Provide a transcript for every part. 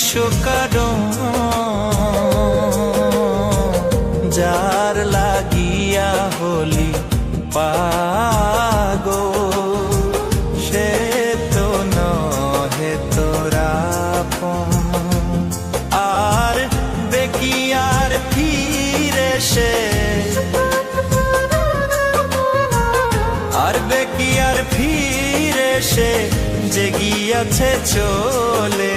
বিষকারণ যার লাগিয়া হলি পাগো সে তো নহে তোরা আর বেকিয়ার ফিরে সে। আর বেকিয়ার ফিরে সে। যে গিয়াছে চলে।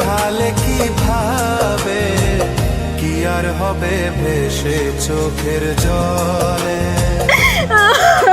হালে কি ভাবে কি আর হবে ভেসে চোখের জলে?